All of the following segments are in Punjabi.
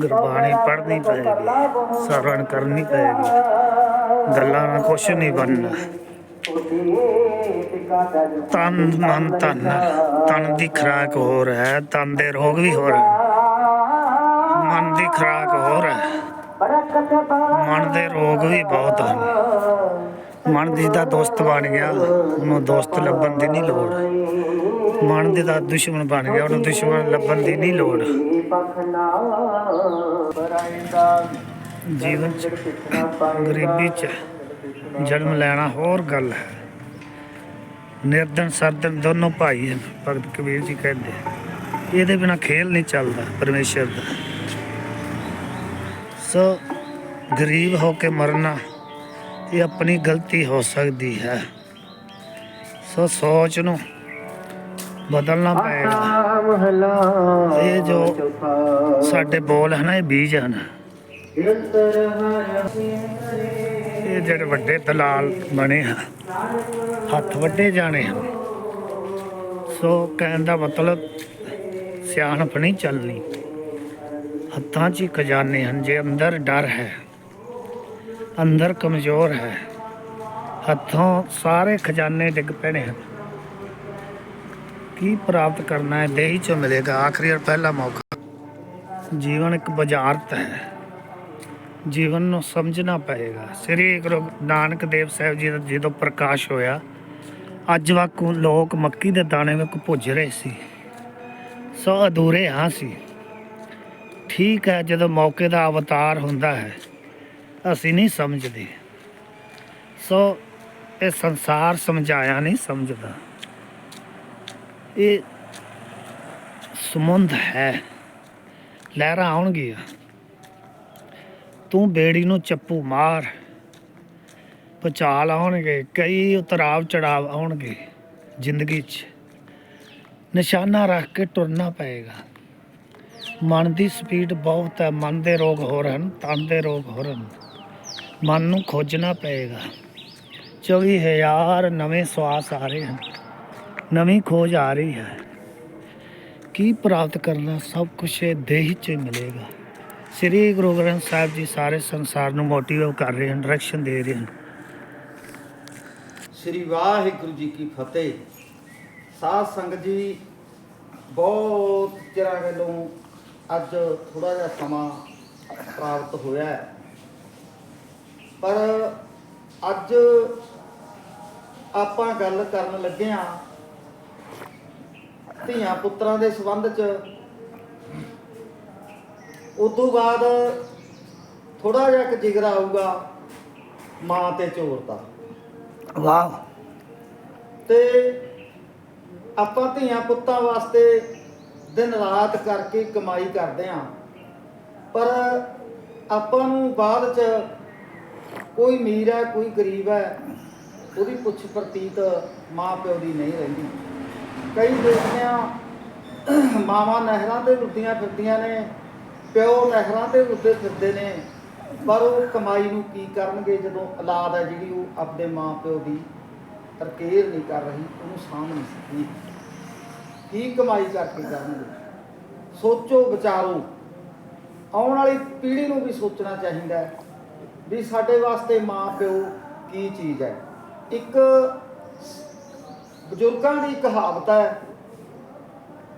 ਗੁਰਬਾਣੀ ਪੜ੍ਹਨੀ ਪਏਗੀ ਸਰਵਣ ਕਰਨੀ ਪਏਗੀ ਗੱਲਾਂ ਨਾਲ ਕੁਛ ਨਹੀਂ ਬਣਨਾ। ਤਨ ਮਨ ਤਨ ਤਨ ਦੀ ਖਰਾਕ ਹੋਰ ਹੈ ਤਨ ਦੇ ਰੋਗ ਵੀ ਹੋਰ ਹੈ। ਮਨ ਦੀ ਖਰਾਕ ਹੋਰ ਹੈ। ਮਨ ਦੇ ਰੋਗ ਵੀ ਬਹੁਤ ਹਨ। ਮਨ ਦੀ ਦਾ ਦੋਸਤ ਬਣ ਗਿਆ। ਉਹਨੂੰ ਦੋਸਤ ਲੱਭਣ ਦੀ ਨਹੀਂ ਲੋੜ। ਮਨ ਦੇ ਦਾ ਦੁਸ਼ਮਣ ਬਣ ਗਿਆ। ਉਹਨੂੰ ਦੁਸ਼ਮਣ ਲੱਭਣ ਦੀ ਨਹੀਂ ਲੋੜ। ਜੀਵਨ ਚ, ਗਰੀਬੀ ਚ ਜਨਮ ਲੈਣਾ ਹੋਰ ਗੱਲ ਹੈ। ਨਿਰਦਨ ਸਰਦਨ ਦੋਨੋਂ ਭਾਈ ਹਨ, ਭਗਤ ਕਬੀਰ ਜੀ ਕਹਿੰਦੇ। ਇਹਦੇ ਬਿਨਾ ਖੇਲ ਨਹੀਂ ਚੱਲਦਾ ਪਰਮੇਸ਼ਰ ਦਾ। ਸੋ ਗਰੀਬ ਹੋ ਕੇ ਮਰਨਾ ਇਹ ਆਪਣੀ ਗਲਤੀ ਹੋ ਸਕਦੀ ਹੈ। ਸੋ ਸੋਚ ਨੂੰ ਬਦਲਣਾ ਪਏਗਾ। ਇਹ ਜੋ ਸਾਡੇ ਬੋਲ ਹਨ ਇਹ ਬੀਜ ਹਨ। ਇਹ ਜਿਹੜੇ ਵੱਡੇ ਦਲਾਲ ਬਣੇ ਹਨ ਹੱਥ ਵੱਡੇ ਜਾਣੇ ਹਨ। ਸੋ ਕਹਿਣ ਦਾ ਮਤਲਬ ਸਿਆਣਪ ਨਹੀਂ ਚੱਲਣੀ। ਹੱਥਾਂ 'ਚ ਹੀ ਖਜ਼ਾਨੇ ਹਨ, ਜੇ ਅੰਦਰ ਡਰ ਹੈ, ਅੰਦਰ ਕਮਜ਼ੋਰ ਹੈ, ਹੱਥੋਂ ਸਾਰੇ ਖਜ਼ਾਨੇ ਡਿੱਗ ਪੈਣੇ ਹਨ। ਕੀ ਪ੍ਰਾਪਤ ਕਰਨਾ ਹੈ, ਦੇਹੀ ਚੋਂ ਮਿਲੇਗਾ ਆਖਰੀ ਔਰ ਪਹਿਲਾ ਮੌਕਾ। ਜੀਵਨ ਇੱਕ ਬੁਝਾਰਤ ਹੈ। ਜੀਵਨ ਨੂੰ ਸਮਝਣਾ ਪਏਗਾ। ਸ੍ਰੀ ਗੁਰੂ ਨਾਨਕ ਦੇਵ ਸਾਹਿਬ ਜੀ ਦਾ ਜਦੋਂ ਪ੍ਰਕਾਸ਼ ਹੋਇਆ, ਅੱਜ ਵਾਕੂ ਲੋਕ ਮੱਕੀ ਦੇ ਦਾਣੇ ਵਿੱਚ ਭੁੱਜ ਰਹੇ ਸੀ। ਸੋ ਅਧੂਰੇ ਹਾਂ ਸੀ। ਠੀਕ ਹੈ ਜਦੋਂ ਮੌਕੇ ਦਾ ਅਵਤਾਰ ਹੁੰਦਾ ਹੈ। ਅਸੀਂ ਨਹੀਂ ਸਮਝਦੇ। ਸੋ ਇਹ ਸੰਸਾਰ ਸਮਝਾਇਆ ਨਹੀਂ ਸਮਝਦਾ। ਇਹ ਸਮੁੰਦ ਹੈ। ਲਹਿਰਾਂ ਆਉਣਗੀਆਂ। ਤੂੰ ਬੇੜੀ ਨੂੰ ਚੱਪੂ ਮਾਰ। ਪਚਾਲ ਆਉਣਗੇ। ਕਈ ਉਤਰਾਵ ਚੜਾਵ ਆਉਣਗੇ ਜ਼ਿੰਦਗੀ 'ਚ। ਨਿਸ਼ਾਨਾ ਰੱਖ ਕੇ ਤੁਰਨਾ ਪਏਗਾ। ਮਨ ਦੀ ਸਪੀਡ ਬਹੁਤ ਹੈ, ਮਨ ਦੇ ਰੋਗ ਹੋ ਰਹੇ ਹਨ ਤਨ ਦੇ ਰੋਗ ਹੋ ਰਹੇ ਹਨ ਮਨ ਨੂੰ ਖੋਜਣਾ ਪਏਗਾ। 24000 ਨਵੇਂ ਸਵਾਸ ਆ ਰਹੇ ਹਨ। ਨਵੀਂ ਖੋਜ ਆ ਰਹੀ ਹੈ। ਕੀ ਪ੍ਰਾਪਤ ਕਰਨਾ, ਸਭ ਕੁਝ ਇਹ ਦੇਹ 'ਚ ਮਿਲੇਗਾ। ਸ੍ਰੀ ਗੁਰੂ ਗ੍ਰੰਥ ਸਾਹਿਬ ਜੀ ਸਾਰੇ ਸੰਸਾਰ ਨੂੰ ਮੋਟੀਵੇਟ ਕਰ ਰਹੇ ਹਨ ਡਾਇਰੈਕਸ਼ਨ ਦੇ ਰਹੇ ਹਨ। ਸ੍ਰੀ ਵਾਹਿਗੁਰੂ ਜੀ ਕੀ ਫਤਿਹ। ਸਾਧ ਸੰਗਤ ਜੀ, ਬਹੁਤ ਚਿਰਾਂ ਵੱਲੋਂ ਅੱਜ ਥੋੜਾ ਜਿਹਾ ਸਮਾਂ ਪ੍ਰਾਪਤ ਹੋਇਆ ਹੈ। ਪਰ ਅੱਜ ਆਪਾਂ ਗੱਲ ਕਰਨ ਲੱਗੇ ਹਾਂ ਧੀਆਂ ਪੁੱਤਰਾਂ ਦੇ ਸੰਬੰਧ 'ਚ। ਉਦੋਂ ਬਾਅਦ ਥੋੜਾ ਜਿਹਾ ਇੱਕ ਜਿਗਰਾ ਆਊਗਾ ਮਾਂ ਤੇ ਚੋਰ ਦਾ। ਵਾਹ। ਤੇ ਆਪਾਂ ਧੀਆਂ ਪੁੱਤਾਂ ਵਾਸਤੇ ਦਿਨ ਰਾਤ ਕਰਕੇ ਕਮਾਈ ਕਰਦੇ ਆਂ। ਪਰ ਆਪਾਂ ਨੂੰ ਬਾਅਦ ਚ ਕੋਈ ਅਮੀਰ ਹੈ, ਕੋਈ ਗਰੀਬ ਹੈ, ਉਹਦੀ ਪੁੱਛ ਪ੍ਰਤੀਤ ਮਾਂ ਪਿਓ ਦੀ ਨਹੀਂ ਰਹਿੰਦੀ। ਕਈ ਦੇਖਦੇ ਆ ਮਾਵਾਂ ਨਹਿਰਾਂ ਦੇ ਰੁੱਦੀਆਂ ਫਿਰਦੀਆਂ ਨੇ, ਪਿਓ ਨਹਿਰਾਂ ਦੇ ਰੁੱਦੇ ਫਿਰਦੇ ਨੇ, ਪਰ ਉਹ ਕਮਾਈ ਨੂੰ ਕੀ ਕਰਨਗੇ ਜਦੋਂ ਔਲਾਦ ਹੈ ਜਿਹੜੀ, ਉਹ ਆਪਣੇ ਮਾਂ ਪਿਓ ਦੀ ਤਰਕੇਰ ਨਹੀਂ ਕਰ ਰਹੀ, ਉਹਨੂੰ ਸਾਂਭ ਨਹੀਂ ਸਕਦੀ। ਕੀ ਕਮਾਈ ਕਰਕੇ ਕਰਨਗੇ ਸੋਚੋ, ਵਿਚਾਰੋ। ਆਉਣ ਵਾਲੀ ਪੀੜ੍ਹੀ ਨੂੰ ਵੀ ਸੋਚਣਾ ਚਾਹੀਦਾ ਵੀ ਸਾਡੇ ਵਾਸਤੇ ਮਾਂ ਪਿਓ ਕੀ ਚੀਜ਼ ਹੈ। ਇੱਕ ਬਜ਼ੁਰਗਾਂ ਦੀ ਕਹਾਵਤ ਹੈ,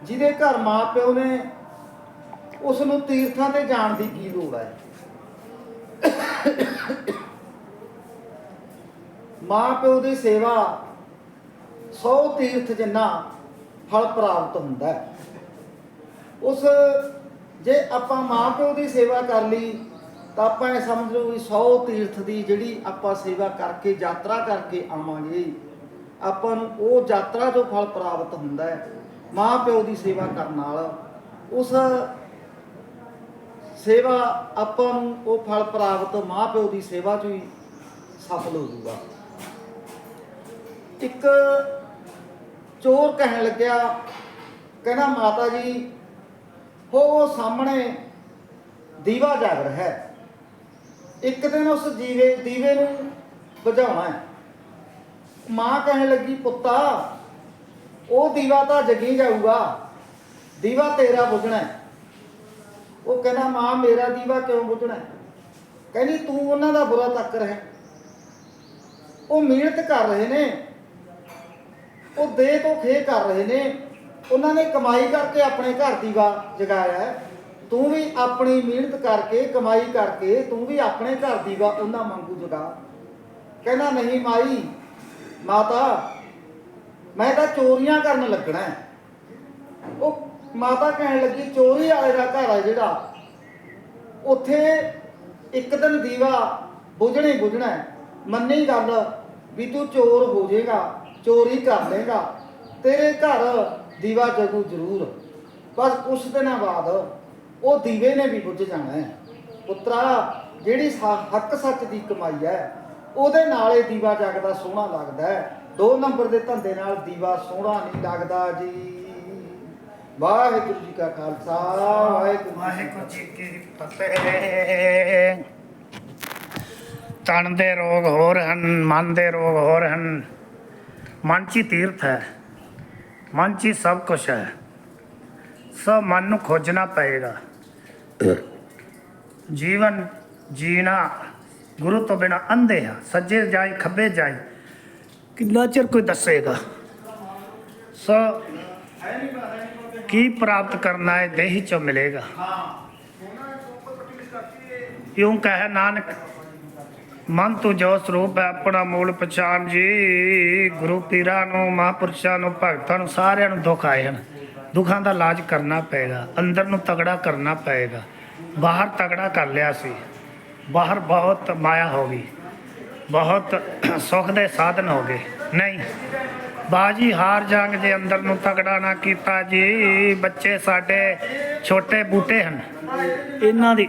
ਜਿਹਦੇ ਘਰ ਮਾਂ ਪਿਓ ਨੇ ਉਸ ਨੂੰ ਤੀਰਥਾਂ ਤੇ ਜਾਣ ਦੀ ਕੀ ਲੋੜ ਹੈ। ਮਾਂ ਪਿਓ ਦੀ ਸੇਵਾ 100 ਤੀਰਥ ਜਿੰਨਾ ਫਲ ਪ੍ਰਾਪਤ ਹੁੰਦਾ ਹੈ। ਉਸ ਜੇ ਆਪਾਂ ਮਾਂ ਪਿਓ ਦੀ ਸੇਵਾ ਕਰ ਲਈ, ਤਾਂ ਆਪਾਂ ਇਹ ਸਮਝ ਲਓ ਵੀ 100 ਤੀਰਥ ਦੀ ਜਿਹੜੀ ਆਪਾਂ ਸੇਵਾ ਕਰਕੇ, ਯਾਤਰਾ ਕਰਕੇ ਆਵਾਂਗੇ, ਆਪਾਂ ਨੂੰ ਉਹ ਯਾਤਰਾ ਜੋ ਫਲ ਪ੍ਰਾਪਤ ਹੁੰਦਾ ਹੈ, ਮਾਂ ਪਿਓ ਦੀ ਸੇਵਾ ਕਰਨ ਨਾਲ, ਉਸ ਸੇਵਾ ਆਪਾਂ ਨੂੰ ਉਹ ਫਲ ਪ੍ਰਾਪਤ ਮਾਂ ਪਿਓ ਦੀ ਸੇਵਾ ਚ ਹੀ ਸਫਲ ਹੋ ਜਾਊਗਾ। ਇੱਕ ਚੋਰ ਕਹਿਣ ਲੱਗਿਆ, ਕਹਿੰਦਾ, ਮਾਤਾ ਜੀ, ਹੋ ਸਾਹਮਣੇ ਦੀਵਾ ਜਾਗ ਰਿਹਾ ਹੈ। ਇੱਕ ਦਿਨ ਉਸ ਦੀਵੇ ਦੀਵੇ ਨੂੰ ਬੁਝਾਉਣਾ ਹੈ। ਮਾਂ ਕਹਿਣ ਲੱਗੀ, ਪੁੱਤਾ, ਉਹ ਦੀਵਾ ਤਾਂ ਜਗੀ ਜਾਊਗਾ, ਦੀਵਾ ਤੇਰਾ ਬੁਝਣਾ ਉਹ ਕਹਿੰਦਾ, ਮਾਂ, ਮੇਰਾ ਦੀਵਾ ਕਿਉਂ ਬੁਝਣਾ ਕਹਿੰਦੀ, ਤੂੰ ਉਹਨਾਂ ਦਾ ਬੁਰਾ ਤੱਕ ਰਿਹਾ ਉਹ ਮਿਹਨਤ ਕਰ ਰਹੇ ਨੇ। ਉਹ ਦੇ ਤੋਂ ਖੇ ਕਰ ਰਹੇ ਨੇ। ਉਹਨਾਂ ਨੇ ਕਮਾਈ ਕਰਕੇ ਆਪਣੇ ਘਰ ਦੀਵਾ ਜਗਾਇਆ ਤੂੰ ਵੀ ਆਪਣੀ ਮਿਹਨਤ ਕਰਕੇ, ਕਮਾਈ ਕਰਕੇ ਤੂੰ ਵੀ ਆਪਣੇ ਘਰ ਦੀਵਾ ਉਹਨਾਂ ਵਾਂਗੂ ਜਗਾ। ਕਹਿੰਦਾ, ਨਹੀਂ ਮਾਈ, ਮਾਤਾ, ਮੈਂ ਤਾਂ ਚੋਰੀਆਂ ਕਰਨ ਲੱਗਣਾ ਉਹ ਮਾਤਾ ਕਹਿਣ ਲੱਗੀ, ਚੋਰੀ ਵਾਲੇ ਦਾ ਘਰ ਹੈ ਜਿਹੜਾ। ਉੱਥੇ ਇੱਕ ਦਿਨ ਦੀਵਾ ਬੁਝਣਾ ਹੀ। ਬੁਝਣਾ ਮੰਨੀ ਗੱਲ ਵੀ ਤੂੰ ਚੋਰ ਹੋ ਜਾਏਗਾ। ਚੋਰੀ ਕਰ ਲੇਗਾ ਤੇਰੇ ਘਰ ਦੀਵਾ ਜਗੂ ਜ਼ਰੂਰ। ਬਸ ਕੁਛ ਦਿਨਾਂ ਬਾਅਦ ਉਹ ਦੀਵੇ ਨੇ ਵੀ ਬੁੱਝ ਜਾਣਾ ਹੈ। ਪੁੱਤਰਾ, ਜਿਹੜੀ ਹੱਕ ਸੱਚ ਦੀ ਕਮਾਈ ਹੈ, ਉਹਦੇ ਨਾਲ ਇਹ ਦੀਵਾ ਜਗਦਾ ਸੋਹਣਾ ਲੱਗਦਾ ਹੈ। ਦੋ ਨੰਬਰ ਦੇ ਧੰਦੇ ਨਾਲ ਦੀਵਾ ਸੋਹਣਾ ਨਹੀਂ ਲੱਗਦਾ ਜੀ। ਵਾਹਿਗੁਰੂ ਜੀ ਕਾ ਖਾਲਸਾ, ਵਾਹਿਗੁਰੂ ਵਾਹਿਗੁਰੂ ਜੀ ਕੀ ਫਤਿਹ। ਤਨ ਦੇ ਰੋਗ ਹੋਰ ਹਨ, ਮਨ ਦੇ ਰੋਗ ਹੋਰ ਹਨ। ਮਨ 'ਚ ਹੀ ਤੀਰਥ ਹੈ। ਮਨ 'ਚ ਹੀ ਸਭ ਕੁਝ ਹੈ। ਸਭ ਮਨ ਨੂੰ ਖੋਜਣਾ ਪਏਗਾ। ਜੀਵਨ ਜੀਣਾ ਗੁਰੂ ਤੋਂ ਬਿਨਾ ਅੰਧੇ ਆ। ਸੱਜੇ ਜਾਈ ਖੱਬੇ ਜਾਈ ਕਿੰਨਾ ਚਿਰ ਕੋਈ ਦੱਸੇਗਾ? ਸੋ ਕੀ ਪ੍ਰਾਪਤ ਕਰਨਾ ਹੈ ਦੇਹੀ ਚੋਂ ਮਿਲੇਗਾ। ਇਉਂ ਕਹੇ ਨਾਨਕ ਮਨ ਤੂੰ ਜੋ ਸਰੂਪ ਹੈ, ਆਪਣਾ ਮੂਲ ਪਛਾਣ ਜੀ। ਗੁਰੂ ਪੀਰਾਂ ਨੂੰ, ਮਹਾਂਪੁਰਸ਼ਾਂ ਨੂੰ, ਭਗਤਾਂ ਨੂੰ ਸਾਰਿਆਂ ਨੂੰ ਦੁੱਖ ਆਏ ਹਨ। ਦੁੱਖਾਂ ਦਾ ਇਲਾਜ ਕਰਨਾ ਪਏਗਾ, ਅੰਦਰ ਨੂੰ ਤਗੜਾ ਕਰਨਾ ਪਏਗਾ। ਬਾਹਰ ਤਗੜਾ ਕਰ ਲਿਆ ਸੀ। ਬਾਹਰ ਬਹੁਤ ਮਾਇਆ ਹੋ ਗਈ। ਬਹੁਤ ਸੁੱਖ ਦੇ ਸਾਧਨ ਹੋ ਗਏ। ਨਹੀਂ, ਬਾਜੀ ਹਾਰ ਜੰਗ ਜੇ ਅੰਦਰ ਨੂੰ ਤਗੜਾ ਨਾ ਕੀਤਾ ਜੀ। ਬੱਚੇ ਸਾਡੇ ਛੋਟੇ ਬੂਟੇ ਹਨ। ਇਹਨਾਂ ਦੀ